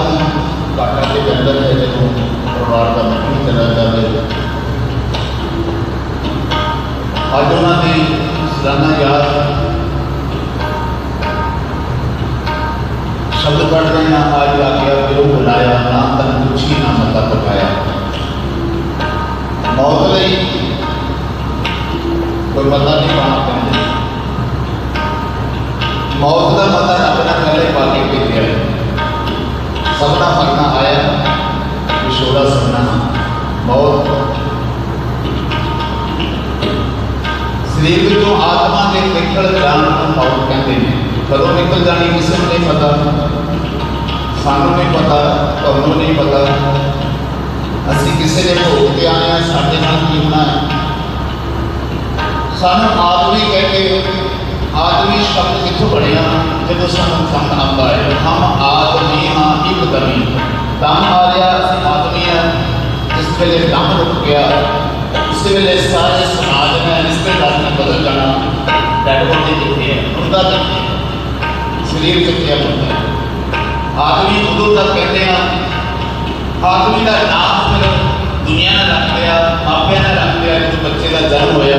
ਪਰਿਵਾਰ ਨੂੰ ਘਾਟਾ ਤੇ ਜਾਂਦਾ ਹੈ ਜਦੋਂ ਪਰਿਵਾਰ ਦਾ ਮੁਖੀ ਚਲਾ ਜਾਵੇ ਅੱਜ ਉਹਨਾਂ ਦੀ ਸਲਾਨਾ ਯਾਦ ਸ਼ਬਦ ਪੜ੍ਹ ਰਹੇ ਹਾਂ ਅੱਜ ਆ ਗਿਆ ਜੋ ਬੁਲਾਇਆ ਨਾ ਤਨ ਪੁੱਛੀ ਨਾ ਮਤਾ ਪਕਾਇਆ ਮੌਤ ਲਈ ਕੋਈ ਮਤਾ ਨਹੀਂ ਪਾਣਾ ਪੈਂਦਾ ਮੌਤ ਦਾ ਮਤਾ ਰੱਬ ਨੇ ਪਹਿਲੇ ਪਾ ਕੇ ਭੇਜਿਆ ਸਭਨਾ ਮਰਨਾ ਆਇਆ ਵਿਸ਼ੋਦਾ ਸਭਨਾ ਮੌਤ ਸਰੀਰ ਵਿੱਚੋਂ ਆਤਮਾ ਦੇ ਨਿਕਲ ਜਾਣ ਨੂੰ ਮੌਤ ਕਹਿੰਦੇ ਨੇ ਕਦੋਂ ਨਿਕਲ ਜਾਣੀ ਕਿਸੇ ਨੂੰ ਨਹੀਂ ਪਤਾ ਸਾਨੂੰ ਨਹੀਂ ਪਤਾ ਤੁਹਾਨੂੰ ਨਹੀਂ ਪਤਾ ਅਸੀਂ ਕਿਸੇ ਦੇ ਭੋਗ ਤੇ ਆਏ ਹਾਂ ਸਾਡੇ ਨਾਲ ਕੀ ਹੋਣਾ ਹੈ ਸਾਨੂੰ ਆਦਮੀ ਕਹਿ ਕੇ ਆਦਮੀ ਸ਼ਬਦ ਕਿੱਥੋਂ ਬਣਿਆ? ਜਦੋਂ ਸਾਨੂੰ ਸਮਝ ਆਉਂਦਾ ਹੈ, ਹਮ ਆਦਮੀ ਹਾਂ ਇੱਕ ਦਮੀ। ਦਮ ਆ ਰਿਹਾ ਆਦਮੀ ਹਾਂ। ਜਿਸ ਵੇਲੇ ਦਮ ਰੁਕ ਗਿਆ, ਉਸ ਵੇਲੇ ਸਾਰੇ ਸਮਾਜ ਨੇ ਇਸ ਨੇ ਬਦਲ ਜਾਣਾ। ਡੈਡ ਬੋਡੀ ਕਿੱਥੇ ਹੈ ਮੁਰਦਾ ਕਿੱਥੇ ਸਰੀਰ ਕਿੱਥੇ ਹੈ ਆਦਮੀ ਉਦੋਂ ਤੱਕ ਕਹਿੰਦੇ ਆ, ਆਦਮੀ ਦਾ ਨਾਮ ਫਿਰ ਦੁਨੀਆ ਨੇ ਰੱਖ ਲਿਆ, ਮਾਪਿਆਂ ਨਾਲ ਰੱਖ ਲਿਆ, ਜਦੋਂ ਬੱਚੇ ਦਾ ਜਨਮ ਹੋਇਆ।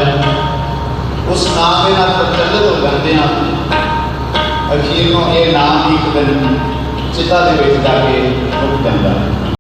ਉਸ ਨਾਮ ਦੇ ਨਾਲ ਪ੍ਰਚਲਿਤ ਹੋ ਜਾਂਦੇ ਆ ਅਖੀਰ ਨੂੰ ਇਹ ਨਾਮ ਇੱਕ ਦਿਨ ਚਿਤਾ ਦੇ ਵਿੱਚ ਜਾ ਕੇ ਮੁੱਕ ਜਾਂਦਾ। ਹੈ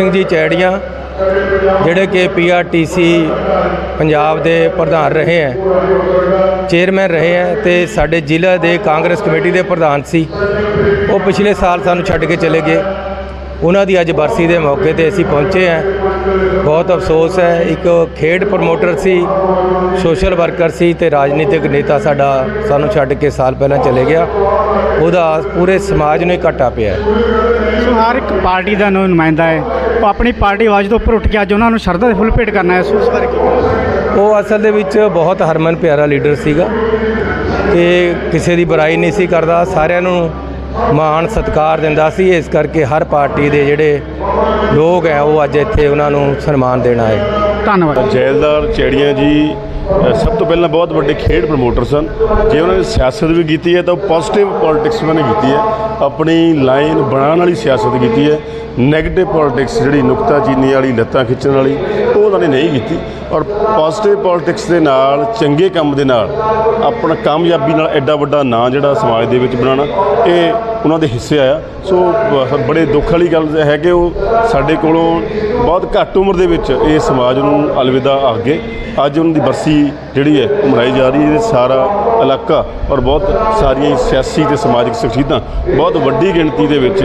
ਸਿੰਘ ਜੀ ਚੈੜੀਆਂ, ਜਿਹੜੇ ਕਿ ਪੀਆਰਟੀਸੀ ਪੰਜਾਬ ਦੇ ਪ੍ਰਧਾਨ ਰਹੇ ਹੈ ਚੇਅਰਮੈਨ ਰਹੇ ਹੈ ਤੇ ਸਾਡੇ ਜ਼ਿਲ੍ਹਾ ਦੇ ਕਾਂਗਰਸ ਕਮੇਟੀ ਦੇ ਪ੍ਰਧਾਨ ਸੀ, ਉਹ ਪਿਛਲੇ ਸਾਲ ਸਾਨੂੰ ਛੱਡ ਕੇ ਚਲੇ ਗਏ। ਉਹਨਾਂ ਦੀ ਅੱਜ ਬਰਸੀ ਦੇ ਮੌਕੇ ਤੇ ਅਸੀਂ ਪਹੁੰਚੇ ਹਾਂ। ਬਹੁਤ ਅਫਸੋਸ ਹੈ ਇੱਕ ਖੇਡ ਪ੍ਰਮੋਟਰ ਸੀ ਸੋਸ਼ਲ ਵਰਕਰ ਸੀ ਤੇ ਰਾਜਨੀਤਿਕ ਨੇਤਾ ਸਾਡਾ ਸਾਨੂੰ ਛੱਡ ਕੇ ਸਾਲ ਪਹਿਲਾਂ ਚਲੇ ਗਿਆ। ਉਹਦਾ ਪੂਰੇ ਸਮਾਜ ਨੂੰ ਹੀ ਘਾਟਾ ਪਿਆ। ਸੋ ਹਰ ਇੱਕ ਪਾਰਟੀ ਦਾ ਨੁ- ਨੁਮਾਇੰਦਾ ਹੈ। ਉਹ ਆਪਣੀ ਪਾਰਟੀ ਆਵਾਜ਼ ਤੋਂ ਉੱਪਰ ਉੱਠ ਕੇ ਅੱਜ ਉਹਨਾਂ ਨੂੰ ਸ਼ਰਧਾ ਦੇ ਫੁੱਲ ਭੇਟ ਕਰਨਾ ਹੈ। ਸੋ ਉਸ ਬਾਰੇ? ਉਹ ਅਸਲ ਦੇ ਵਿੱਚ ਬਹੁਤ ਹਰਮਨ ਪਿਆਰਾ ਲੀਡਰ ਸੀਗਾ। ਤੇ ਕਿਸੇ ਦੀ ਬੁਰਾਈ ਨਹੀਂ ਸੀ ਕਰਦਾ। ਸਾਰਿਆਂ ਨੂੰ ਮਾਣ ਸਤਿਕਾਰ ਦਿੰਦਾ ਸੀ ਇਸ ਕਰਕੇ ਹਰ ਪਾਰਟੀ ਦੇ ਜਿਹੜੇ ਲੋਕ ਹੈ ਉਹ ਅੱਜ ਇੱਥੇ ਉਹਨਾਂ ਨੂੰ ਸਨਮਾਨ ਦੇਣ ਆਏ। ਧੰਨਵਾਦ। ਜੈਲਦਾਰ ਚੇੜੀਆਂ ਜੀ ਸਭ ਤੋਂ ਪਹਿਲਾਂ ਬਹੁਤ ਵੱਡੇ ਖੇਡ ਪ੍ਰਮੋਟਰ ਸਨ। ਜੇ ਉਹਨਾਂ ਨੇ ਸਿਆਸਤ ਵੀ ਕੀਤੀ ਹੈ ਤਾਂ ਉਹ ਪੋਜ਼ਿਟਿਵ ਪੋਲਿਟਿਕਸ ਉਹਨਾਂ ਨੇ ਕੀਤੀ ਹੈ। ਆਪਣੀ ਲਾਈਨ ਬਣਾਉਣ ਵਾਲੀ ਸਿਆਸਤ ਕੀਤੀ ਹੈ। ਨੈਗੇਟਿਵ ਪੋਲਿਟਿਕਸ ਜਿਹੜੀ ਨੁਕਤਾਚੀਨੀ ਵਾਲੀ, ਲੱਤਾਂ ਖਿੱਚਣ ਵਾਲੀ, ਉਹ ਉਹਨਾਂ ਨੇ ਨਹੀਂ ਕੀਤੀ। ਔਰ ਪੋਜ਼ਿਟਿਵ ਪੋਲਿਟਿਕਸ ਦੇ ਨਾਲ, ਚੰਗੇ ਕੰਮ ਦੇ ਨਾਲ, ਆਪਣਾ ਕਾਮਯਾਬੀ ਨਾਲ ਐਡਾ ਵੱਡਾ ਨਾਂ ਜਿਹੜਾ ਸਮਾਜ ਦੇ ਵਿੱਚ ਬਣਾਉਣਾ, ਇਹ ਉਹਨਾਂ ਦੇ ਹਿੱਸੇ ਆਇਆ। ਸੋ ਬੜੇ ਦੁੱਖ ਵਾਲੀ ਗੱਲ ਹੈ ਕਿ ਉਹ ਸਾਡੇ ਕੋਲੋਂ ਬਹੁਤ ਘੱਟ ਉਮਰ ਦੇ ਵਿੱਚ ਇਹ ਸਮਾਜ ਨੂੰ ਅਲਵਿਦਾ ਆ ਗਏ। ਅੱਜ ਉਹਨਾਂ ਦੀ ਬਰਸੀ ਜਿਹੜੀ ਹੈ ਮਨਾਈ ਜਾ ਰਹੀ ਹੈ। ਸਾਰਾ ਇਲਾਕਾ ਔਰ ਬਹੁਤ ਸਾਰੀਆਂ ਸਿਆਸੀ ਤੇ ਸਮਾਜਿਕ ਸ਼ਖਸੀਅਤਾਂ ਬਹੁਤ ਵੱਡੀ ਗਿਣਤੀ ਦੇ ਵਿੱਚ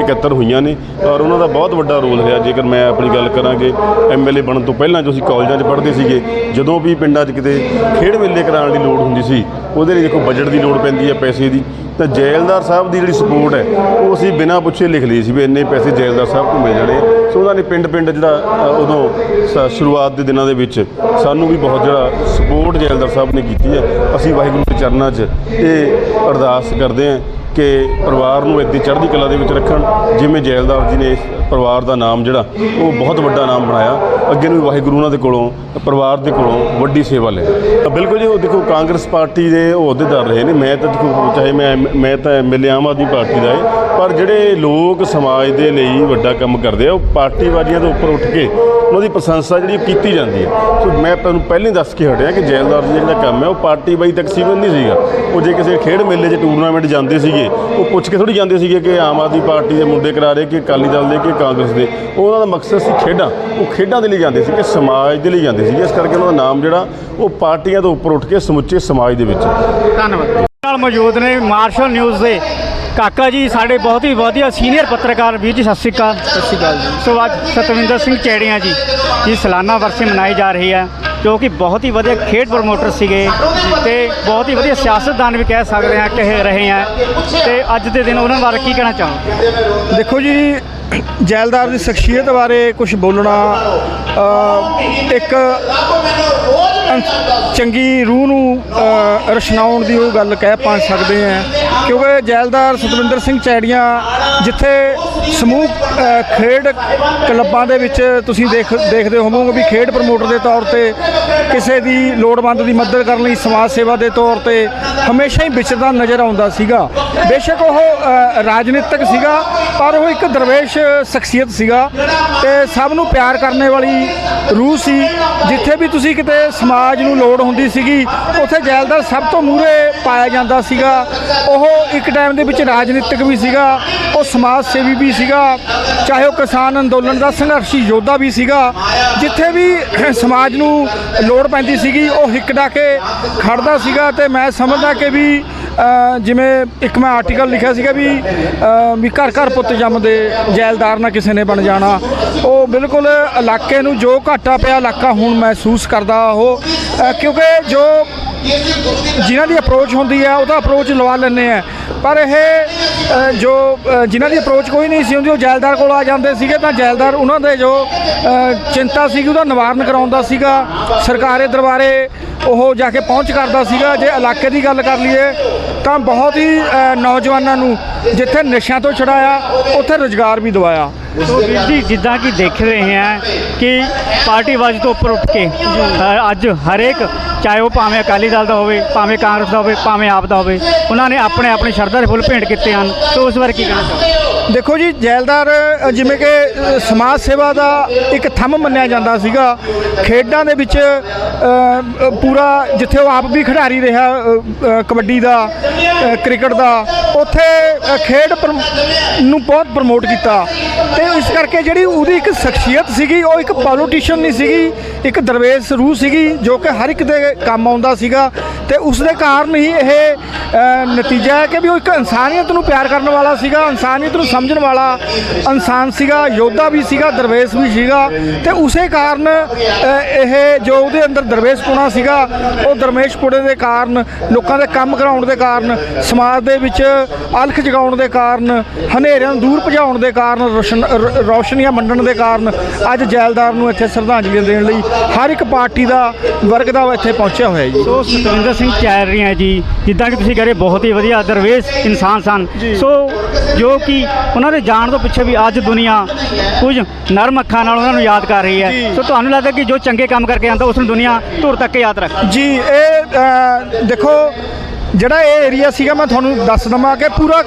ਇਕੱਤਰ ਹੋਈਆਂ ਨੇ ਔਰ ਉਹਨਾਂ ਦਾ ਬਹੁਤ ਵੱਡਾ ਰੋਲ ਰਿਹਾ। ਜੇਕਰ ਮੈਂ ਆਪਣੀ ਗੱਲ ਕਰਾਂਗੇ ਐਮਐਲਏ ਬਣਨ ਤੋਂ ਪਹਿਲਾਂ ਜੋ ਅਸੀਂ ਕਾਲਜਾਂ 'ਚ ਪੜ੍ਹਦੇ ਸੀਗੇ, ਜਦੋਂ ਵੀ ਪਿੰਡਾਂ 'ਚ ਕਿਤੇ ਖੇਡ ਮੇਲੇ ਕਰਾਉਣ ਦੀ ਲੋੜ ਹੁੰਦੀ ਸੀ, ਉਹਦੇ ਲਈ ਦੇਖੋ ਬਜਟ ਦੀ ਲੋੜ ਪੈਂਦੀ ਹੈ ਪੈਸੇ ਦੀ। ਤਾਂ ਜੈਲਦਾਰ ਸਾਹਿਬ ਦੀ ਜਿਹੜੀ ਸਪੋਰਟ ਹੈ ਉਹ ਅਸੀਂ ਬਿਨਾਂ ਪੁੱਛੇ ਲਿਖ ਲਈ ਸੀ ਵੀ ਇੰਨੇ ਪੈਸੇ ਜੈਲਦਾਰ ਸਾਹਿਬ ਨੂੰ ਮਿਲ ਜਾਣੇ ਆ। ਸੋ ਉਹਨਾਂ ਨੇ ਪਿੰਡ ਪਿੰਡ ਜਿਹੜਾ ਉਦੋਂ ਸ- ਸ਼ੁਰੂਆਤ ਦੇ ਦਿਨਾਂ ਦੇ ਵਿੱਚ ਸਾਨੂੰ ਵੀ ਬਹੁਤ ਜਿਹੜਾ ਸਪੋਰਟ ਜੈਲਦਾਰ ਸਾਹਿਬ ਨੇ ਕੀਤੀ ਹੈ ਅਸੀਂ ਵਾਹਿਗੁਰੂ ਦੇ ਚਰਨਾਂ 'ਚ ਇਹ ਅਰਦਾਸ ਕਰਦੇ ਹਾਂ ਕਿ ਪਰਿਵਾਰ ਨੂੰ ਇੱਦੀ ਚੜ੍ਹਦੀ ਕਲਾ ਦੇ ਵਿੱਚ ਰੱਖਣ, ਜਿਵੇਂ ਜੈਲਦਾਰ ਜੀ ਨੇ ਪਰਿਵਾਰ ਦਾ ਨਾਮ ਜਿਹੜਾ, ਉਹ ਬਹੁਤ ਵੱਡਾ ਨਾਮ ਬਣਾਇਆ। ਅੱਗੇ ਨੂੰ ਵਾਹਿਗੁਰੂ ਉਹਨਾਂ ਦੇ ਕੋਲੋਂ, ਪਰਿਵਾਰ ਦੇ ਕੋਲੋਂ ਵੱਡੀ ਸੇਵਾ ਲੈ। ਤਾਂ ਬਿਲਕੁਲ ਜੀ, ਉਹ ਦੇਖੋ, ਕਾਂਗਰਸ ਪਾਰਟੀ ਦੇ ਉਹ ਅਹੁਦੇਦਾਰ ਰਹੇ ਨੇ। ਮੈਂ ਤਾਂ ਦੇਖੋ, ਚਾਹੇ ਮੈਂ ਐਮ- ਮੈਂ ਤਾਂ ਐਮਐਲਏ ਆਮ ਆਦਮੀ ਪਾਰਟੀ ਦਾ ਹੈ ਪਰ ਜਿਹੜੇ ਲੋਕ ਸਮਾਜ ਦੇ ਲਈ ਵੱਡਾ ਕੰਮ ਕਰਦੇ ਆ, ਉਹ ਪਾਰਟੀਵਾਦੀਆਂ ਤੋਂ ਉੱਪਰ ਉੱਠ ਕੇ ਉਹਨਾਂ ਦੀ ਪ੍ਰਸ਼ੰਸਾ ਜਿਹੜੀ ਉਹ ਕੀਤੀ ਜਾਂਦੀ ਹੈ ਸੋ ਮੈਂ ਤੁਹਾਨੂੰ ਪਹਿਲਾਂ ਹੀ ਦੱਸ ਕੇ ਹਟਿਆ ਕਿ ਜੈਲਦਾਰ ਦਾ ਜਿਹੜਾ ਕੰਮ ਹੈ ਉਹ ਪਾਰਟੀਬਾਈ ਤੱਕ ਸੀਮਤ ਨਹੀਂ ਸੀਗਾ। ਉਹ ਜੇ ਕਿਸੇ ਖੇਡ ਮੇਲੇ 'ਚ ਟੂਰਨਾਮੈਂਟ ਜਾਂਦੇ ਸੀਗੇ, ਉਹ ਪੁੱਛ ਕੇ ਥੋੜੀ ਜਾਂਦੇ ਸੀਗੇ ਕਿ ਆਮ ਆਦਮੀ ਪਾਰਟੀ ਦੇ ਮੁੰਡੇ ਕਰਾ ਰਹੇ ਕਿ ਅਕਾਲੀ ਦਲ ਦੇ, ਕਿ ਕਾਂਗਰਸ ਦੇ ਉਹਨਾਂ ਦਾ ਮਕਸਦ ਸੀ ਖੇਡਾਂ। ਉਹ ਖੇਡਾਂ ਦੇ ਲਈ ਜਾਂਦੇ ਸੀ ਕਿ ਸਮਾਜ ਦੇ ਲਈ ਜਾਂਦੇ ਸੀਗੇ। ਇਸ ਕਰਕੇ ਉਹਨਾਂ ਦਾ ਨਾਮ ਜਿਹੜਾ ਉਹ ਪਾਰਟੀਆਂ ਤੋਂ ਉੱਪਰ ਉੱਠ ਕੇ ਸਮੁੱਚੇ ਸਮਾਜ ਦੇ ਵਿੱਚ। ਹੈ ਧੰਨਵਾਦ। ਨਾਲ ਮੌਜੂਦ ਨੇ ਮਾਰਸ਼ਲ ਨਿਊਜ਼ ਦੇ ਕਾਕਾ ਜੀ ਸਾਡੇ ਬਹੁਤ ਹੀ ਵਧੀਆ ਸੀਨੀਅਰ ਪੱਤਰਕਾਰ ਵੀਰ ਜੀ ਸਤਿ ਸ਼੍ਰੀ ਅਕਾਲ। ਸਤਿ ਸ਼੍ਰੀ ਅਕਾਲ ਜੀ। ਸੋ ਅੱਜ ਸਤਵਿੰਦਰ ਸਿੰਘ ਚੈੜੀਆਂ ਜੀ ਦੀ ਸਾਲਾਨਾ ਵਰਸੀ ਮਨਾਈ ਜਾ ਰਹੀ ਹੈ ਜੋ ਕਿ ਬਹੁਤ ਹੀ ਵਧੀਆ ਖੇਡ ਪ੍ਰਮੋਟਰ ਸੀਗੇ ਤੇ ਬਹੁਤ ਹੀ ਵਧੀਆ ਸਿਆਸਤਦਾਨ ਵੀ ਕਹਿ ਸਕਦੇ ਹਾਂ ਕਹਿ ਰਹੇ ਆ ਤੇ ਅੱਜ ਦੇ ਦਿਨ ਉਹਨਾਂ ਬਾਰੇ ਕੀ ਕਹਿਣਾ ਚਾਹੋ ਦੇਖੋ ਜੀ ਜੈਲਦਾਰ ਦੀ ਸ਼ਖਸੀਅਤ ਬਾਰੇ ਕੁਝ ਬੋਲਣਾ ਇੱਕ ਚੰਗੀ ਰੂਹ ਨੂੰ ਰਸ਼ਨਾਉਣ ਦੀ ਉਹ ਗੱਲ ਕਹਿ ਪਾ ਸਕਦੇ ਆ ਕਿਉਂਕਿ ਜੈਲਦਾਰ ਸਤਵਿੰਦਰ ਸਿੰਘ ਚੈੜੀਆਂ ਜਿੱਥੇ ਸਮੂਹ ਖੇਡ ਕਲੱਬਾਂ ਦੇ ਵਿੱਚ ਤੁਸੀਂ ਦੇਖ, ਦੇਖਦੇ ਹੋਵੋਗੇ ਵੀ ਖੇਡ ਪ੍ਰਮੋਟਰ ਦੇ ਤੌਰ ਤੇ ਕਿਸੇ ਦੀ ਲੋੜਵੰਦ ਦੀ ਮਦਦ ਕਰਨ ਲਈ ਸਮਾਜ ਸੇਵਾ ਦੇ ਤੌਰ ਤੇ ਹਮੇਸ਼ਾ ਹੀ ਵਿਚਰਦਾ ਨਜ਼ਰ ਆਉਂਦਾ ਸੀਗਾ। ਬੇਸ਼ੱਕ ਉਹ ਰਾਜਨੀਤਿਕ ਸੀਗਾ, ਪਰ ਉਹ ਇੱਕ ਦਰਵੇਸ਼ ਸ਼ਖਸੀਅਤ ਸੀਗਾ ਤੇ ਸਭ ਨੂੰ ਪਿਆਰ ਕਰਨੇ ਵਾਲੀ ਰੂਹ ਸੀ। ਜਿੱਥੇ ਵੀ ਤੁਸੀਂ ਕਿਤੇ ਸਮਾਜ ਨੂੰ ਲੋੜ ਹੁੰਦੀ ਸੀਗੀ, ਉੱਥੇ ਜੈਲਦਾਰ ਸਭ ਤੋਂ ਮੂਹਰੇ ਪਾਇਆ ਜਾਂਦਾ ਸੀਗਾ। ਉਹ ਇੱਕ ਟਾਈਮ ਦੇ ਵਿੱਚ ਰਾਜਨੀਤਿਕ ਵੀ ਸੀਗਾ, ਉਹ ਸਮਾਜ ਸੇਵੀ ਵੀ ਸੀਗਾ, ਚਾਹੇ ਉਹ ਕਿਸਾਨ ਅੰਦੋਲਨ ਦਾ ਸੰਘਰਸ਼ੀ ਯੋਧਾ ਵੀ ਸੀਗਾ, ਜਿੱਥੇ ਵੀ ਸਮਾਜ ਨੂੰ ਲੋੜ ਪੈਂਦੀ ਸੀਗੀ, ਉਹ ਹਿੱਕ ਡਾ ਕੇ ਖੜਦਾ ਸੀਗਾ ਤੇ ਮੈਂ ਸਮਝਦਾ ਕਿ ਵੀ ਜਿਵੇਂ ਇੱਕ ਮੈਂ ਆਰਟੀਕਲ ਲਿਖਿਆ ਸੀਗਾ ਵੀ ਵੀ ਘਰ ਘਰ ਪੁੱਤ ਜੰਮਦੇ, ਜੈਲਦਾਰ ਨਾ ਕਿਸੇ ਨੇ ਬਣ ਜਾਣਾ। ਉਹ ਬਿਲਕੁਲ ਇਲਾਕੇ ਨੂੰ ਜੋ ਘਾਟਾ ਪਿਆ ਇਲਾਕਾ ਹੁਣ ਮਹਿਸੂਸ ਕਰਦਾ ਉਹ ਕਿਉਂਕਿ ਜੋ ਜਿਨ੍ਹਾਂ ਦੀ ਅਪਰੋਚ ਹੁੰਦੀ ਹੈ ਉਹਦਾ ਅਪਰੋਚ ਲਵਾ ਲੈਂਦੇ ਆ ਪਰ ਇਹ ਜੋ ਅ, ਜਿਨ੍ਹਾਂ ਦੀ ਅਪਰੋਚ ਕੋਈ ਨਹੀਂ ਸੀ ਹੁੰਦੀ ਉਹ ਜੈਲਦਾਰ ਕੋਲ ਆ ਜਾਂਦੇ ਸੀਗੇ ਤਾਂ ਜੈਲਦਾਰ ਉਹਨਾਂ ਦੇ ਜੋ ਚਿੰਤਾ ਸੀਗੀ ਉਹਦਾ ਨਿਵਾਰਨ ਕਰਾਉਂਦਾ ਸੀਗਾ। ਸਰਕਾਰੇ ਦਰਬਾਰੇ ਉਹ ਜਾ ਕੇ ਪਹੁੰਚ ਕਰਦਾ ਸੀਗਾ। ਜੇ ਇਲਾਕੇ ਦੀ ਗੱਲ ਕਰ ਲਈਏ, ਤਾਂ ਬਹੁਤ ਹੀ ਨੌਜਵਾਨਾਂ ਨੂੰ ਜਿੱਥੇ ਨਸ਼ਿਆਂ ਤੋਂ ਛੁਡਾਇਆ, ਉੱਥੇ ਰੁਜ਼ਗਾਰ ਵੀ ਦਿਵਾਇਆ। ਸੋ ਵੀਰ ਜੀ, ਜਿੱਦਾਂ ਕਿ ਦੇਖ ਰਹੇ ਹਾਂ ਕਿ ਪਾਰਟੀਵਾਦ ਤੋਂ ਉੱਪਰ ਉੱਠ ਕੇ ਅੱਜ ਹਰੇਕ, ਚਾਹੇ ਉਹ ਭਾਵੇਂ ਅਕਾਲੀ ਦਲ ਦਾ ਹੋਵੇ, ਭਾਵੇਂ ਕਾਂਗਰਸ ਦਾ ਹੋਵੇ, ਭਾਵੇਂ ਆਪ ਦਾ ਹੋਵੇ, ਉਹਨਾਂ ਨੇ ਆਪਣੇ ਆਪਣੇ ਸ਼ਰਧਾ ਦੇ ਫੁੱਲ ਭੇਂਟ ਕੀਤੇ ਹਨ। ਸੋ ਉਸ ਬਾਰੇ ਕੀ ਕਹਿਣਾ ਚਾਹੋ ਦੇਖੋ ਜੀ, ਜੈਲਦਾਰ ਜਿਵੇਂ ਕਿ ਸਮਾਜ ਸੇਵਾ ਦਾ ਇੱਕ ਥੰਮ ਮੰਨਿਆ ਜਾਂਦਾ ਸੀਗਾ। ਖੇਡਾਂ ਦੇ ਵਿੱਚ ਪੂਰਾ ਜਿੱਥੇ ਉਹ ਆਪ ਵੀ ਖਿਡਾਰੀ ਰਿਹਾ ਕਬੱਡੀ ਦਾ ਕ੍ਰਿਕਟ ਦਾ, ਉੱਥੇ ਖੇਡ ਪ੍ਰਮ- ਨੂੰ ਬਹੁਤ ਪ੍ਰਮੋਟ ਕੀਤਾ। ਤੇ ਇਸ ਕਰਕੇ ਜਿਹੜੀ ਉਹਦੀ ਇੱਕ ਸ਼ਖਸੀਅਤ ਸੀਗੀ, ਉਹ ਇੱਕ ਪੋਲੀਟੀਸ਼ੀਅਨ ਨਹੀਂ ਸੀਗੀ, ਇੱਕ ਦਰਵੇਸ਼ ਰੂਹ ਸੀਗੀ, ਜੋ ਕਿ ਹਰ ਇੱਕ ਦੇ ਕੰਮ ਆਉਂਦਾ ਸੀਗਾ। ਤੇ ਉਸ ਦੇ ਕਾਰਨ ਹੀ ਇਹ ਨਤੀਜਾ ਹੈ ਕਿ ਵੀ ਉਹ ਇੱਕ ਇਨਸਾਨੀਅਤ ਨੂੰ ਪਿਆਰ ਕਰਨ ਵਾਲਾ ਸੀਗਾ, ਇਨਸਾਨੀਅਤ ਨੂੰ ਸਮਝਣ ਵਾਲਾ ਇਨਸਾਨ ਸੀਗਾ, ਯੋਧਾ ਵੀ ਸੀਗਾ, ਦਰਵੇਸ਼ ਵੀ ਸੀਗਾ ਤੇ ਉਸੇ ਕਾਰਨ ਇਹ ਜੋ ਉਹਦੇ ਅੰਦਰ ਦਰਵੇਸ਼ ਪੁਣਾ ਸੀਗਾ, ਉਹ ਦਰਮੇਸ਼ ਪੁੜੇ ਦੇ ਕਾਰਨ, ਲੋਕਾਂ ਦੇ ਕੰਮ ਕਰਾਉਣ ਦੇ ਕਾਰਨ, ਸਮਾਜ ਦੇ ਵਿੱਚ ਅਲਖ ਜਗਾਉਣ ਦੇ ਕਾਰਨ, ਹਨੇਰਿਆਂ ਨੂੰ ਦੂਰ ਭਜਾਉਣ ਦੇ ਕਾਰਨ, ਰੋਸ਼ਨ- ਰ- ਰੌਸ਼ਨੀਆਂ ਵੰਡਣ ਦੇ ਕਾਰਨ ਅੱਜ ਜੈਲਦਾਰ ਨੂੰ ਇੱਥੇ ਸ਼ਰਧਾਂਜਲੀ ਦੇਣ ਲਈ ਹਰ ਇੱਕ ਪਾਰਟੀ ਦਾ ਵਰਗ ਦਾ ਇੱਥੇ ਪਹੁੰਚਿਆ ਹੋਇਆ ਜੀ। ਸੋ ਸਤਵਿੰਦਰ ਸਿੰਘ ਚੈਰੀਆਂ ਜੀ ਜਿੱਦਾਂ ਕਿ ਤੁਸੀਂ ਕਹ ਰਹੇ ਬਹੁਤ ਹੀ ਵਧੀਆ ਦਰਵੇਸ਼ ਇਨਸਾਨ ਸਨ। ਸੋ ਜੋ ਕਿ ਉਹਨਾਂ ਦੇ ਜਾਣ ਤੋਂ ਪਿੱਛੇ ਵੀ ਅੱਜ ਦੁਨੀਆ ਕੁਝ ਨਰਮ ਅੱਖਾਂ ਨਾਲ ਉਹਨਾਂ ਨੂੰ ਯਾਦ ਕਰ ਰਹੀ ਹੈ। ਸੋ ਤੁਹਾਨੂੰ ਲੱਗਦਾ ਕਿ ਜੋ ਚੰਗੇ ਕੰਮ ਕਰਕੇ ਆਉਂਦਾ ਉਸ ਨੂੰ ਦੁਨੀਆ ਧੁਰ ਤੱਕ ਯਾਦ ਰੱਖ। ਜੀ ਇਹ ਦੇਖੋ ਜਿਹੜਾ ਇਹ ਏਰੀਆ ਸੀਗਾ ਮੈਂ ਤੁਹਾਨੂੰ ਦੱਸ ਦਵਾਂ ਕਿ ਪੂਰਾ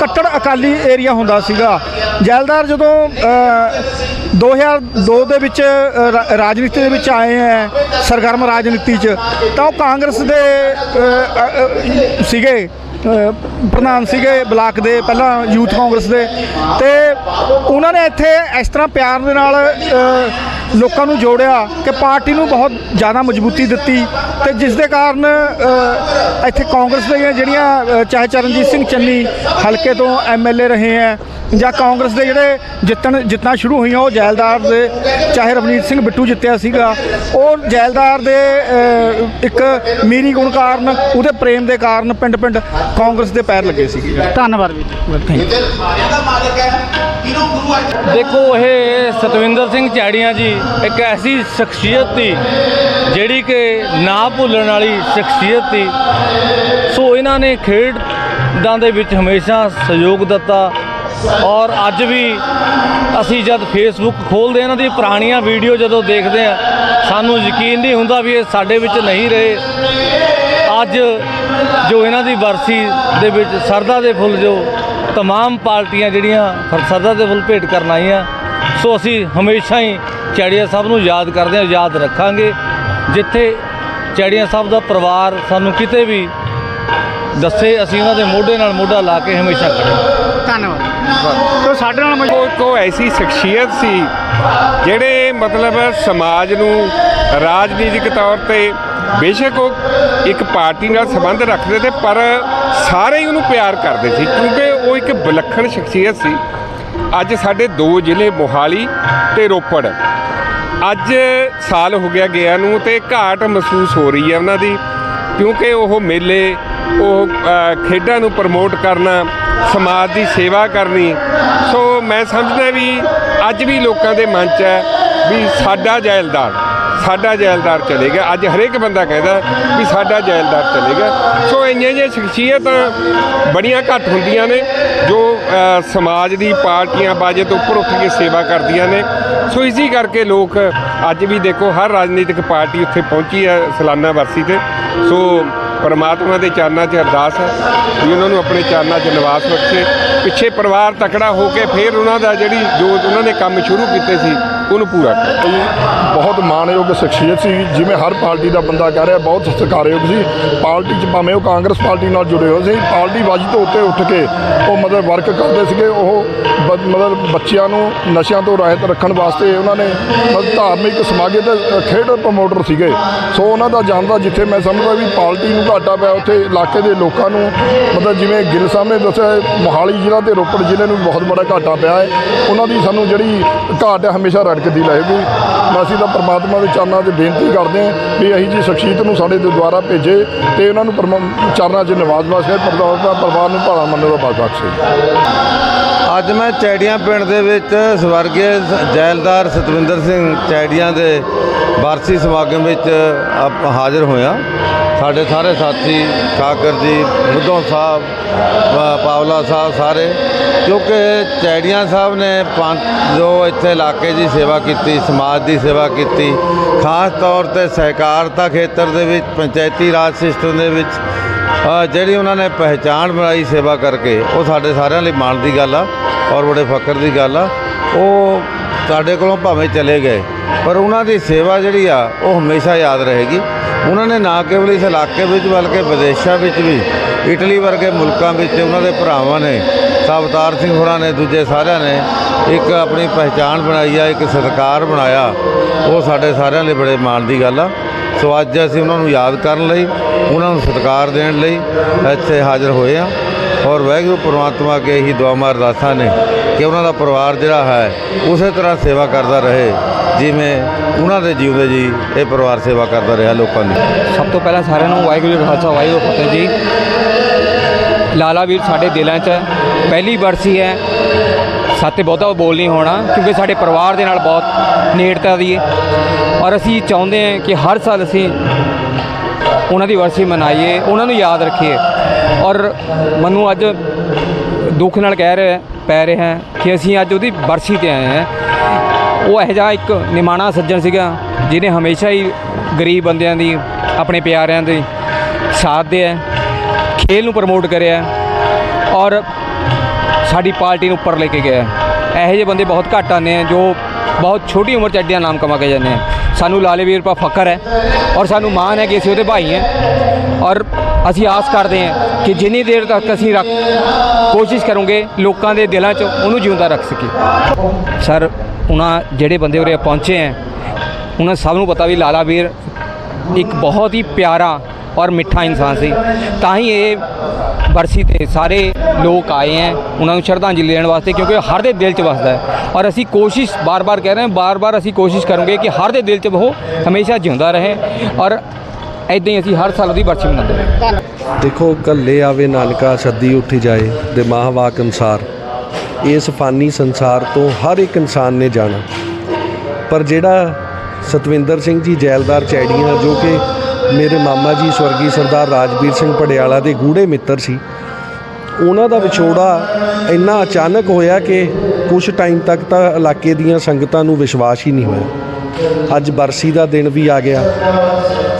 ਕੱਟੜ ਅਕਾਲੀ ਏਰੀਆ ਹੁੰਦਾ ਸੀਗਾ। ਜੈਲਦਾਰ ਜਦੋਂ 2002 ਦੇ ਵਿੱਚ ਰਾ- ਰਾਜਨੀਤੀ ਦੇ ਵਿੱਚ ਆਏ ਹੈ ਸਰਗਰਮ ਰਾਜਨੀਤੀ 'ਚ। ਤਾਂ ਉਹ ਕਾਂਗਰਸ ਦੇ ਅ, ਅ, ਅ, ਸੀਗੇ ਅ, ਪ੍ਰਧਾਨ ਸੀਗੇ ਬਲਾਕ ਦੇ ਪਹਿਲਾਂ ਯੂਥ ਕਾਂਗਰਸ ਦੇ। ਤੇ ਉਹਨਾਂ ਨੇ ਇੱਥੇ ਇਸ ਤਰ੍ਹਾਂ ਪਿਆਰ ਦੇ ਨਾਲ ਅ, ਲੋਕਾਂ ਨੂੰ ਜੋੜਿਆ ਕਿ ਪਾਰਟੀ ਨੂੰ ਬਹੁਤ ਜ਼ਿਆਦਾ ਮਜ਼ਬੂਤੀ ਦਿੱਤੀ ਤੇ ਜਿਸ ਦੇ ਕਾਰਨ ਇੱਥੇ ਕਾਂਗਰਸ ਦੀਆਂ ਜਿਹੜੀਆਂ ਚਾਹੇ ਚਰਨਜੀਤ ਸਿੰਘ ਚੰਨੀ ਹਲਕੇ ਤੋਂ ਐਮਐਲਏ ਰਹੇ ਹੈ ਜਾਂ ਕਾਂਗਰਸ ਦੇ ਜਿਹੜੇ ਜਿੱਤਣ ਜਿੱਤਣਾ ਸ਼ੁਰੂ ਹੋਈਆਂ ਉਹ ਜੈਲਦਾਰ ਦੇ, ਚਾਹੇ ਰਵਨੀਤ ਸਿੰਘ ਬਿੱਟੂ ਜਿੱਤਿਆ ਸੀਗਾ ਉਹ ਜੈਲਦਾਰ ਦੇ ਇੱਕ ਮੀਰੀ ਗੁਣ ਕਾਰਨ ਉਹਦੇ ਪ੍ਰੇਮ ਦੇ ਕਾਰਨ ਪਿੰਡ ਪਿੰਡ ਕਾਂਗਰਸ ਦੇ ਪੈਰ ਲੱਗੇ ਸੀਗੇ ਧੰਨਵਾਦ ਵੀਰ ਜੀ। ਇਹ ਸਾਰਿਆਂ ਦਾ ਮਾਲਕ ਹੈ ਕਿਹਨੂੰ ਗੁਰੂ ਅੱਜ ਦੇਖੋ ਇਹ ਸਤਵਿੰਦਰ ਸਿੰਘ ਚੈੜੀਆਂ ਜੀ ਇੱਕ ਐਸੀ ਸ਼ਖਸੀਅਤ ਸੀ ਜਿਹੜੀ ਕਿ ਨਾ ਭੁੱਲਣ ਵਾਲੀ ਸ਼ਖਸੀਅਤ ਸੀ। ਸੋ ਇਹਨਾਂ ਨੇ ਖੇਡਾਂ ਦੇ ਵਿੱਚ ਹਮੇਸ਼ਾ ਸਹਿਯੋਗ ਦਿੱਤਾ। ਔਰ ਅੱਜ ਵੀ ਅਸੀਂ ਜਦ ਫੇਸਬੁੱਕ ਖੋਲਦੇ ਹਾਂ ਇਹਨਾਂ ਦੀ ਪੁਰਾਣੀਆਂ ਵੀਡੀਓ ਜਦੋਂ ਦੇਖਦੇ ਆ ਸਾਨੂੰ ਯਕੀਨ ਨਹੀਂ ਹੁੰਦਾ ਵੀ ਇਹ ਸਾਡੇ ਵਿੱਚ ਨਹੀਂ ਰਹੇ ਅੱਜ ਜੋ ਇਹਨਾਂ ਦੀ ਵਰਸੀ ਦੇ ਵਿੱਚ ਸਰਦਾ ਦੇ ਫੁੱਲ ਜੋ तमाम ਪਾਰਟੀਆਂ ਜਿਹੜੀਆਂ ਫਰ- ਸਰਦਾ ਦੇ ਫੁੱਲ ਭੇਟ ਕਰਨ ਆਈਆਂ ਸੋ ਅਸੀਂ ਹਮੇਸ਼ਾ ਹੀ ਚੈੜੀਆ ਸਾਹਿਬ ਨੂੰ ਯਾਦ ਕਰਦੇ ਹਾਂ ਯਾਦ ਰੱਖਾਂਗੇ ਜਿੱਥੇ ਚੈੜੀਆ ਸਾਹਿਬ ਦਾ ਪਰਿਵਾਰ ਸਾਨੂੰ ਕਿਤੇ ਵੀ ਦੱਸੇ ਅਸੀਂ ਉਹਨਾਂ ਦੇ ਮੋਢੇ ਨਾਲ ਮੋਢਾ ਲਾ ਕੇ ਹਮੇਸ਼ਾ ਖੜੇ ਹਾਂ। ਧੰਨਵਾਦ। ਸੋ ਸਾਡੇ ਨਾਲ ਮੌਜੂਦ ਕੋ ਐਸੀ ਸ਼ਖਸੀਅਤ ਸੀ ਜਿਹੜੇ ਮਤਲਬ ਸਮਾਜ ਨੂੰ ਰਾਜਨੀਤਿਕ ਤੌਰ ਤੇ ਬੇਸ਼ੱਕ ਉਹ ਇੱਕ ਪਾਰਟੀ ਨਾਲ ਸੰਬੰਧ ਰੱਖਦੇ ਤੇ ਪਰ ਸਾਰੇ ਹੀ ਉਹਨੂੰ ਪਿਆਰ ਕਰਦੇ ਸੀ ਕਿਉਂਕਿ ਉਹ ਇੱਕ ਵਿਲੱਖਣ ਸ਼ਖਸੀਅਤ ਸੀ। ਅੱਜ ਸਾਡੇ ਦੋ ਜ਼ਿਲ੍ਹੇ ਮੋਹਾਲੀ ਤੇ ਰੋਪੜ। ਅੱਜ ਸਾਲ ਹੋ ਗਿਆ ਗਿਆ ਨੂੰ ਤੇ ਘਾਟ ਮਹਿਸੂਸ ਹੋ ਰਹੀ ਹੈ ਉਹਨਾਂ ਦੀ ਕਿਉਂਕਿ ਉਹ ਮੇਲੇ ਉਹ ਖੇਡਾਂ ਨੂੰ ਪ੍ਰਮੋਟ ਕਰਨਾ ਸਮਾਜ ਦੀ ਸੇਵਾ ਕਰਨੀ। ਸੋ ਮੈਂ ਸਮਝਦਾ ਵੀ ਅੱਜ ਵੀ ਲੋਕਾਂ ਦੇ ਮਨ 'ਚ ਹੈ ਵੀ ਸਾਡਾ ਜੈਲਦਾਰ ਸਾਡਾ ਜੈਲਦਾਰ ਚਲੇਗਾ ਅੱਜ ਹਰੇਕ ਬੰਦਾ ਕਹਿੰਦਾ ਵੀ ਸਾਡਾ ਜੈਲਦਾਰ ਚਲੇਗਾ ਸੋ ਇੰਨੀਆਂ ਜਿਹੀਆਂ ਸ਼ਖਸੀਅਤਾਂ ਬੜੀਆਂ ਘੱਟ ਹੁੰਦੀਆਂ ਨੇ, ਜੋ ਸਮਾਜ ਦੀ ਪਾਰਟੀਆਂ ਬਾਜੇ ਤੋਂ ਉੱਪਰ ਉੱਠ ਕੇ ਸੇਵਾ ਕਰਦੀਆਂ ਨੇ। ਸੋ ਇਸੇ ਕਰਕੇ ਲੋਕ ਅੱਜ ਵੀ ਦੇਖੋ, ਹਰ ਰਾਜਨੀਤਿਕ ਪਾਰਟੀ ਉੱਥੇ ਪਹੁੰਚੀ ਹੈ ਸਲਾਨਾ ਵਰਸੀ ਤੇ। ਸੋ ਪਰਮਾਤਮਾ ਦੇ ਚਰਨਾਂ 'ਚ ਅਰਦਾਸ ਹੈ ਵੀ ਉਹਨਾਂ ਨੂੰ ਆਪਣੇ ਚਰਨਾਂ 'ਚ ਨਿਵਾਸ ਬਖਸ਼ੇ। ਪਿੱਛੇ ਪਰਿਵਾਰ ਤਕੜਾ ਹੋ ਕੇ ਫਿਰ ਉਹਨਾਂ ਦਾ ਜਿਹੜੀ ਜੋ ਉਹਨਾਂ ਨੇ ਕੰਮ ਸ਼ੁਰੂ ਕੀਤੇ ਸੀ ਉਹਨੂੰ ਪੂਰਾ। ਕਰੇ ਬਹੁਤ ਮਾਣਯੋਗ ਸ਼ਖਸੀਅਤ ਸੀ, ਜਿਵੇਂ ਹਰ ਪਾਰਟੀ ਦਾ ਬੰਦਾ ਕਹਿ ਰਿਹਾ, ਬਹੁਤ ਸਤਿਕਾਰਯੋਗ ਸੀ। ਪਾਰਟੀ 'ਚ ਭਾਵੇਂ ਉਹ ਕਾਂਗਰਸ ਪਾਰਟੀ ਨਾਲ ਜੁੜੇ ਹੋਏ ਸੀ, ਪਾਰਟੀ ਵਾਜੀ ਤੋਂ ਉੱਤੇ ਉੱਠ ਕੇ ਉਹ ਮਤਲਬ ਵਰਕ ਕਰਦੇ ਸੀਗੇ। ਉਹ ਬ- ਮਤਲਬ ਬੱਚਿਆਂ ਨੂੰ ਨਸ਼ਿਆਂ ਤੋਂ ਰਹਿਤ ਰੱਖਣ ਵਾਸਤੇ ਉਹਨਾਂ ਨੇ ਧਾਰਮਿਕ ਸਮਾਜਿਕ ਤੇ ਖੇਡ ਪ੍ਰਮੋਟਰ ਸੀਗੇ। ਸੋ ਉਹਨਾਂ ਦਾ ਜਾਣਦਾ ਜਿੱਥੇ ਮੈਂ ਸਮਝਦਾ ਵੀ ਪਾਰਟੀ ਨੂੰ ਘਾਟਾ ਪਿਆ, ਉੱਥੇ ਇਲਾਕੇ ਦੇ ਲੋਕਾਂ ਨੂੰ ਮਤਲਬ ਜਿਵੇਂ ਗਿੱਲ ਸਾਹਿਬ ਨੇ ਦੱਸਿਆ, ਮੋਹਾਲੀ ਜ਼ਿਲ੍ਹਾ ਤੇ ਰੋਪੜ ਜ਼ਿਲ੍ਹੇ ਨੂੰ ਬਹੁਤ ਬੜਾ ਘਾਟਾ ਪਿਆ ਹੈ। ਉਹਨਾਂ ਦੀ ਸਾਨੂੰ ਜਿਹੜੀ ਘਾਟ ਹੈ, ਹਮੇਸ਼ਾ ਕਣਕ ਦੀ ਲਏਗੀ ਅਸੀਂ ਤਾਂ ਪ੍ਰਮਾਤਮਾ ਦੇ ਚਰਨਾਂ 'ਚ ਬੇਨਤੀ ਕਰਦੇ ਹਾਂ ਵੀ ਇਹੀ ਜੀ ਸ਼ਖਸੀਅਤ ਨੂੰ ਸਾਡੇ ਦੇ ਦੁਆਰਾ ਭੇਜੇ ਤੇ ਉਹਨਾਂ ਨੂੰ ਪਰਮ- ਚਰਨਾਂ 'ਚ ਨਿਵਾਜ਼ ਬਖਸ਼ੇ ਪਰਿਵਾਰ ਪਰਿਵਾਰ ਨੂੰ ਭਾਣਾ ਮੰਨਣ ਦਾ ਬਖਸ਼ ਬਖਸ਼ੇ ਅੱਜ ਮੈਂ ਚੈੜੀਆਂ ਪਿੰਡ ਦੇ ਵਿੱਚ ਸਵਰਗੀ ਜੈਲਦਾਰ ਸਤਵਿੰਦਰ ਸਿੰਘ ਚੈੜੀਆਂ ਦੇ ਵਾਰਸੀ ਸਮਾਗਮ ਵਿੱਚ ਆਪ ਹਾਜ਼ਰ ਹੋਇਆ। ਸਾਡੇ ਸਾਰੇ ਸਾਥੀ ਕਾਕਰ ਜੀ ਮੁੱਦੋਂ ਸਾਹਿਬ ਪਾਵਲਾ ਸਾਹਿਬ ਸਾਰੇ, ਕਿਉਂਕਿ ਚੈੜੀਆਂ ਸਾਹਿਬ ਨੇ ਪੰਜ ਜੋ ਇੱਥੇ ਇਲਾਕੇ ਦੀ ਸੇਵਾ ਕੀਤੀ, ਸਮਾਜ ਦੀ ਸੇਵਾ ਕੀਤੀ, ਖਾਸ ਤੌਰ ਤੇ ਸਹਿਕਾਰਤਾ ਖੇਤਰ ਦੇ ਵਿੱਚ, ਪੰਚਾਇਤੀ ਰਾਜ ਸਿਸਟਮ ਦੇ ਵਿੱਚ ਜਿਹੜੀ ਉਹਨਾਂ ਨੇ ਪਹਿਚਾਣ ਬਣਾਈ ਸੇਵਾ ਕਰਕੇ, ਉਹ ਸਾਡੇ ਸਾਰਿਆਂ ਲਈ ਮਾਣ ਦੀ ਗੱਲ ਆ ਔਰ ਬੜੇ ਫਖਰ ਦੀ ਗੱਲ ਆ। ਉਹ ਸਾਡੇ ਕੋਲੋਂ ਭਾਵੇਂ ਚਲੇ ਗਏ, ਪਰ ਉਹਨਾਂ ਦੀ ਸੇਵਾ ਜਿਹੜੀ ਆ, ਉਹ ਹਮੇਸ਼ਾ ਯਾਦ ਰਹੇਗੀ। ਉਹਨਾਂ ਨੇ ਨਾ ਕੇਵਲ ਇਸ ਇਲਾਕੇ ਵਿੱਚ ਬਲਕਿ ਵਿਦੇਸ਼ਾਂ ਵਿੱਚ ਵੀ, ਇਟਲੀ ਵਰਗੇ ਮੁਲਕਾਂ ਵਿੱਚ ਉਹਨਾਂ ਦੇ ਭਰਾਵਾਂ ਨੇ ਅਵਤਾਰ ਸਿੰਘ ਹੋਰਾਂ ਨੇ, ਦੂਜੇ ਸਾਰਿਆਂ ਨੇ ਇੱਕ ਆਪਣੀ ਪਹਿਚਾਣ ਬਣਾਈ ਆ, ਇੱਕ ਸਤਿਕਾਰ ਬਣਾਇਆ। ਉਹ ਸਾਡੇ ਸਾਰਿਆਂ ਲਈ ਬੜੇ ਮਾਣ ਦੀ ਗੱਲ ਆ। ਸੋ ਅੱਜ ਅਸੀਂ ਉਹਨਾਂ ਨੂੰ ਯਾਦ ਕਰਨ ਲਈ, ਉਹਨਾਂ ਨੂੰ ਸਤਿਕਾਰ ਦੇਣ ਲਈ ਇੱਥੇ ਹਾਜ਼ਰ ਹੋਏ ਹਾਂ। ਔਰ ਵਾਹਿਗੁਰੂ ਪ੍ਰਮਾਤਮਾ ਅੱਗੇ ਹੀ ਦੁਆਵਾਂ ਅਰਦਾਸਾਂ ਨੇ ਕਿ ਉਹਨਾਂ ਦਾ ਪਰਿਵਾਰ ਜਿਹੜਾ ਹੈ, ਉਸੇ ਤਰ੍ਹਾਂ ਸੇਵਾ ਕਰਦਾ ਰਹੇ, ਜਿਵੇਂ ਉਹਨਾਂ ਦੇ ਜਿਉਂਦੇ ਜੀ ਇਹ ਪਰਿਵਾਰ ਸੇਵਾ ਕਰਦਾ ਰਿਹਾ ਲੋਕਾਂ ਦੀ। ਸਭ ਤੋਂ ਪਹਿਲਾਂ ਸਾਰਿਆਂ ਨੂੰ ਵਾਹਿਗੁਰੂ ਜੀ ਖਾਲਸਾ, ਵਾਹਿਗੁਰੂ ਫਤਿਹ ਜੀ। ਲਾਲਾ ਵੀਰ ਸਾਡੇ ਦਿਲਾਂ 'ਚ ਪਹਿਲੀ ਵਰਸੀ ਹੈ। ਸਾਤੇ ਬਹੁਤਾ ਬੋਲ ਨਹੀਂ ਹੋਣਾ, ਕਿਉਂਕਿ ਸਾਡੇ ਪਰਿਵਾਰ ਦੇ ਨਾਲ ਬਹੁਤ ਨੇੜਤਾ ਦੀ ਹੈ ਔਰ ਅਸੀਂ ਚਾਹੁੰਦੇ ਹਾਂ ਕਿ ਹਰ ਸਾਲ ਅਸੀਂ ਉਹਨਾਂ ਦੀ ਵਰਸੀ ਮਨਾਈਏ, ਉਹਨਾਂ ਨੂੰ ਯਾਦ ਰੱਖੀਏ। ਔਰ ਮੈਨੂੰ ਅੱਜ ਦੁੱਖ ਨਾਲ ਕਹਿ ਰਿਹਾ, ਪੈ ਰਿਹਾ ਹੈ ਕਿ ਅਸੀਂ ਅੱਜ ਉਹਦੀ ਵਰਸੀ ਤੇ ਆਏ ਹਾਂ। ਉਹ ਇਹੋ ਜਿਹਾ ਇੱਕ ਨਿਮਾਣਾ ਸੱਜਣ ਸੀਗਾ, ਜਿਹਨੇ ਹਮੇਸ਼ਾ ਹੀ ਗਰੀਬ ਬੰਦਿਆਂ ਦੀ, ਆਪਣੇ ਪਿਆਰਿਆਂ ਦੇ ਸਾਥ ਦੇ ਹੈ ਖੇਲ ਨੂੰ ਪ੍ਰਮੋਟ ਕਰਿਆ। ਔਰ ਸਾਡੀ ਪਾਰਟੀ ਨੂੰ ਉੱਪਰ ਲੈ ਕੇ ਗਿਆ ਇਹੋ ਜਿਹੇ ਬੰਦੇ ਬਹੁਤ ਘੱਟ ਆਉਂਦੇ ਆ ਜੋ ਬਹੁਤ ਛੋਟੀ ਉਮਰ 'ਚ ਐਡੀਆਂ ਨਾਮ ਕਮਾ ਕੇ ਜਾਂਦੇ ਆ। ਸਾਨੂੰ ਲਾਲੇ ਵੀਰ ਪਾ ਫਖਰ ਹੈ ਔਰ ਸਾਨੂੰ ਮਾਣ ਹੈ ਕਿ ਅਸੀਂ ਉਹਦੇ ਭਾਈ ਹਾਂ ਔਰ ਅਸੀਂ ਆਸ ਕਰਦੇ ਹਾਂ ਕਿ ਜਿੰਨੀ ਦੇਰ ਤੱਕ ਅਸੀਂ ਰੱਖ ਕੋਸ਼ਿਸ਼ ਕਰੂੰਗੇ ਲੋਕਾਂ ਦੇ ਦਿਲਾਂ 'ਚ ਉਹਨੂੰ ਜਿਉਂਦਾ ਰੱਖ ਸਕੀਏ। ਸਰ, ਉਹਨਾਂ ਜਿਹੜੇ ਬੰਦੇ ਉਰੇ ਪਹੁੰਚੇ ਹੈ, ਉਹਨਾਂ ਸਭ ਨੂੰ ਪਤਾ ਵੀ ਲਾਲਾ ਵੀਰ ਇੱਕ ਬਹੁਤ ਹੀ ਪਿਆਰਾ ਔਰ ਮਿੱਠਾ ਇਨਸਾਨ ਸੀ। ਤਾਂ ਹੀ ਇਹ ਬਰਸੀ ਤੇ ਸਾਰੇ ਲੋਕ ਆਏ ਹੈ, ਉਹਨਾਂ ਨੂੰ ਸ਼ਰਧਾਂਜਲੀ ਦੇਣ ਵਾਸਤੇ ਕਿਉਂਕਿ ਉਹ ਹਰ ਦੇ ਦਿਲ 'ਚ ਵਸਦਾ ਹੈ। ਔਰ ਅਸੀਂ ਕੋਸ਼ਿਸ਼ ਬਾਰ-ਬਾਰ ਕਹਿ ਰਹੇ ਹਾਂ, ਬਾਰ-ਬਾਰ ਅਸੀਂ ਕੋਸ਼ਿਸ਼ ਕਰਾਂਗੇ ਕਿ ਹਰ ਦੇ ਦਿਲ 'ਚ ਉਹ ਹਮੇਸ਼ਾ ਜਿਉਂਦਾ ਰਹੇ ਔਰ ਐਦਾਂ ਹੀ ਅਸੀਂ ਹਰ ਸਾਲ ਉਹਦੀ ਬਰਸੀ ਮਨਾਉਂਦੇ ਹਾਂ ਦੇਖੋ ਕੱਲੇ ਆਵੇ ਨਾਨਕਾ, ਸੱਦੀ ਉੱਠੀ ਜਾਏ ਦੇ ਮਾਹਵਾਕ ਅਨਸਾਰ। ਇਸ ਫਾਨੀ ਸੰਸਾਰ ਤੋਂ ਹਰ ਇੱਕ ਇਨਸਾਨ ਨੇ ਜਾਣਾ। ਪਰ ਜਿਹੜਾ ਸਤਵਿੰਦਰ ਸਿੰਘ ਜੀ ਜੈਲਦਾਰ ਚੈੜੀਆਂ ਜੋ ਕਿ ਮੇਰੇ ਮਾਮਾ ਜੀ ਸਵਰਗੀ ਸਰਦਾਰ ਰਾਜਵੀਰ ਸਿੰਘ ਪੜਿਆਲਾ ਦੇ ਗੂੜੇ ਮਿੱਤਰ ਸੀ। ਉਹਨਾਂ ਦਾ ਵਿਛੋੜਾ ਇੰਨਾ ਅਚਾਨਕ ਹੋਇਆ ਕਿ ਕੁਝ ਟਾਈਮ ਤੱਕ ਤਾਂ ਇਲਾਕੇ ਦੀਆਂ ਸੰਗਤਾਂ ਨੂੰ ਵਿਸ਼ਵਾਸ ਹੀ ਨਹੀਂ ਹੋਇਆ। ਅੱਜ ਬਰਸੀ ਦਾ ਦਿਨ ਵੀ ਆ ਗਿਆ।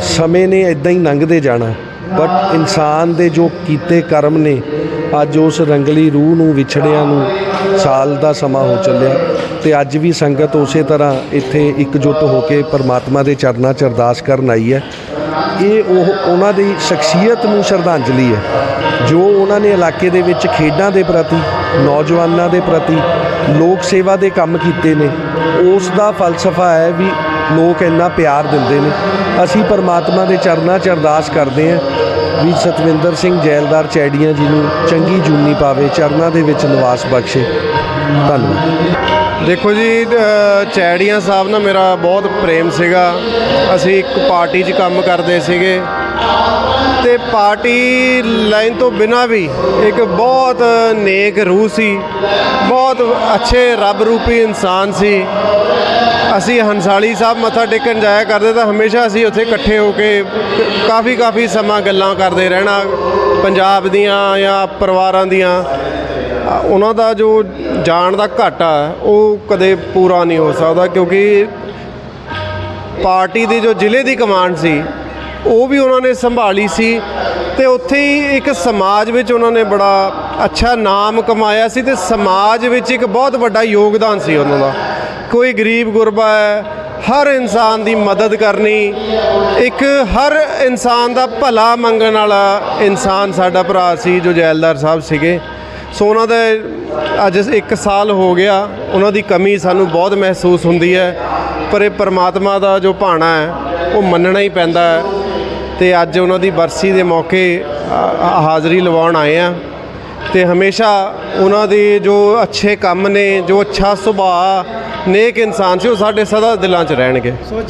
ਸਮੇਂ ਨੇ ਇਦਾਂ ਹੀ ਲੰਘਦੇ ਜਾਣਾ। ਬਟ ਇਨਸਾਨ ਦੇ ਜੋ ਕੀਤੇ ਕਰਮ ਨੇ, ਅੱਜ ਉਸ ਰੰਗਲੀ ਰੂਹ ਨੂੰ, ਵਿਛੜਿਆਂ ਨੂੰ ਸਾਲ ਦਾ ਸਮਾਂ ਹੋ ਚੱਲਿਆ। ਤੇ ਅੱਜ ਵੀ ਸੰਗਤ ਉਸੇ ਤਰ੍ਹਾਂ ਇੱਥੇ ਇਕਜੁੱਟ ਹੋ ਕੇ ਪਰਮਾਤਮਾ ਦੇ ਚਰਨਾਂ 'ਚ ਅਰਦਾਸ ਕਰਨ ਆਈ ਹੈ। ਇਹ ਉਹ ਉਹਨਾਂ ਦੀ ਸ਼ਖਸੀਅਤ ਨੂੰ ਸ਼ਰਧਾਂਜਲੀ ਹੈ, ਜੋ ਉਹਨਾਂ ਨੇ ਇਲਾਕੇ ਦੇ ਵਿੱਚ ਖੇਡਾਂ ਦੇ ਪ੍ਰਤੀ, ਨੌਜਵਾਨਾਂ ਦੇ ਪ੍ਰਤੀ, ਲੋਕ ਸੇਵਾ ਦੇ ਕੰਮ ਕੀਤੇ ਨੇ। ਉਸ ਦਾ ਫਲਸਫਾ ਹੈ ਵੀ ਲੋਕ ਇੰਨਾ ਪਿਆਰ ਦਿੰਦੇ ਨੇ। ਅਸੀਂ ਪਰਮਾਤਮਾ ਦੇ ਚਰਨਾਂ 'ਚ ਅਰਦਾਸ ਕਰਦੇ ਹਾਂ ਵੀ ਸਤਵਿੰਦਰ ਸਿੰਘ ਜੈਲਦਾਰ ਚੈੜੀਆਂ ਜੀ ਨੂੰ ਚੰਗੀ ਜੂਨੀ ਪਾਵੇ, ਚਰਨਾਂ ਦੇ ਵਿੱਚ ਨਿਵਾਸ ਬਖਸ਼ੇ। ਧੰਨਵਾਦ। ਦੇਖੋ ਜੀ ਚੈੜੀਆਂ ਸਾਹਿਬ ਨਾਲ ਮੇਰਾ ਬਹੁਤ ਪ੍ਰੇਮ ਸੀਗਾ। ਅਸੀਂ ਇੱਕ ਪਾਰਟੀ 'ਚ ਕੰਮ ਕਰਦੇ ਸੀਗੇ। ਤੇ ਪਾਰਟੀ ਲਾਈਨ ਤੋਂ ਬਿਨਾ ਵੀ ਇੱਕ ਬਹੁਤ ਨੇਕ ਰੂਹ ਸੀ। ਬਹੁਤ ਅੱਛੇ ਰੱਬ ਰੂਪੀ ਇਨਸਾਨ ਸੀ। ਅਸੀਂ ਹੰਸਾਲੀ ਸਾਹਿਬ ਮੱਥਾ ਟੇਕਣ ਜਾਇਆ ਕਰਦੇ ਤਾਂ ਹਮੇਸ਼ਾ ਅਸੀਂ ਉੱਥੇ ਇਕੱਠੇ ਹੋ ਕੇ ਕਾਫੀ ਕਾਫੀ ਸਮਾਂ ਗੱਲਾਂ ਕਰਦੇ ਰਹਿਣਾ, ਪੰਜਾਬ ਦੀਆਂ ਜਾਂ ਪਰਿਵਾਰਾਂ ਦੀਆਂ। ਉਹਨਾਂ ਦਾ ਜੋ ਜਾਣ ਦਾ ਘਾਟਾ ਉਹ ਕਦੇ ਪੂਰਾ ਨਹੀਂ ਹੋ ਸਕਦਾ ਕਿਉਂਕਿ ਪਾਰਟੀ ਦੀ ਜੋ ਜ਼ਿਲ੍ਹੇ ਦੀ ਕਮਾਂਡ ਸੀ, ਉਹ ਵੀ ਉਹਨਾਂ ਨੇ ਸੰਭਾਲੀ ਸੀ ਤੇ ਉੱਥੇ ਹੀ ਇੱਕ ਸਮਾਜ ਵਿੱਚ ਉਹਨਾਂ ਨੇ ਬੜਾ ਅੱਛਾ ਨਾਮ ਕਮਾਇਆ ਸੀ ਤੇ ਸਮਾਜ ਵਿੱਚ ਇੱਕ ਬਹੁਤ ਵੱਡਾ ਯੋਗਦਾਨ ਸੀ ਉਹਨਾਂ ਦਾ। ਕੋਈ ਗਰੀਬ ਗੁਰਬਾ ਹੈ, ਹਰ ਇਨਸਾਨ ਦੀ ਮਦਦ ਕਰਨੀ, ਇੱਕ ਹਰ ਇਨਸਾਨ ਦਾ ਭਲਾ ਮੰਗਣ ਵਾਲਾ ਇਨਸਾਨ ਸਾਡਾ ਭਰਾ ਸੀ ਜੋ ਜੈਲਦਾਰ ਸਾਹਿਬ ਸੀਗੇ। ਸੋ ਉਹਨਾਂ ਦਾ ਅੱਜ ਇੱਕ ਸਾਲ ਹੋ ਗਿਆ, ਉਹਨਾਂ ਦੀ ਕਮੀ ਸਾਨੂੰ ਬਹੁਤ ਮਹਿਸੂਸ ਹੁੰਦੀ ਹੈ, ਪਰ ਇਹ ਪਰਮਾਤਮਾ ਦਾ ਜੋ ਭਾਣਾ ਹੈ, ਉਹ ਮੰਨਣਾ ਹੀ ਪੈਂਦਾ ਹੈ। ਤੇ ਅੱਜ ਉਹਨਾਂ ਦੀ ਬਰਸੀ ਦੇ ਮੌਕੇ ਹਾਜ਼ਰੀ ਲਵਾਉਣ ਆਏ ਆ ਤੇ ਹਮੇਸ਼ਾ ਉਹਨਾਂ ਦੇ ਜੋ ਅੱਛੇ ਕੰਮ ਨੇ, ਜੋ ਅੱਛਾ ਸੁਭਾਅ ਨੇਕ ਇਨਸਾਨ ਸੀ, ਉਹ ਸਾਡੇ ਸਦਾ ਦਿਲਾਂ 'ਚ ਰਹਿਣਗੇ। ਸੋ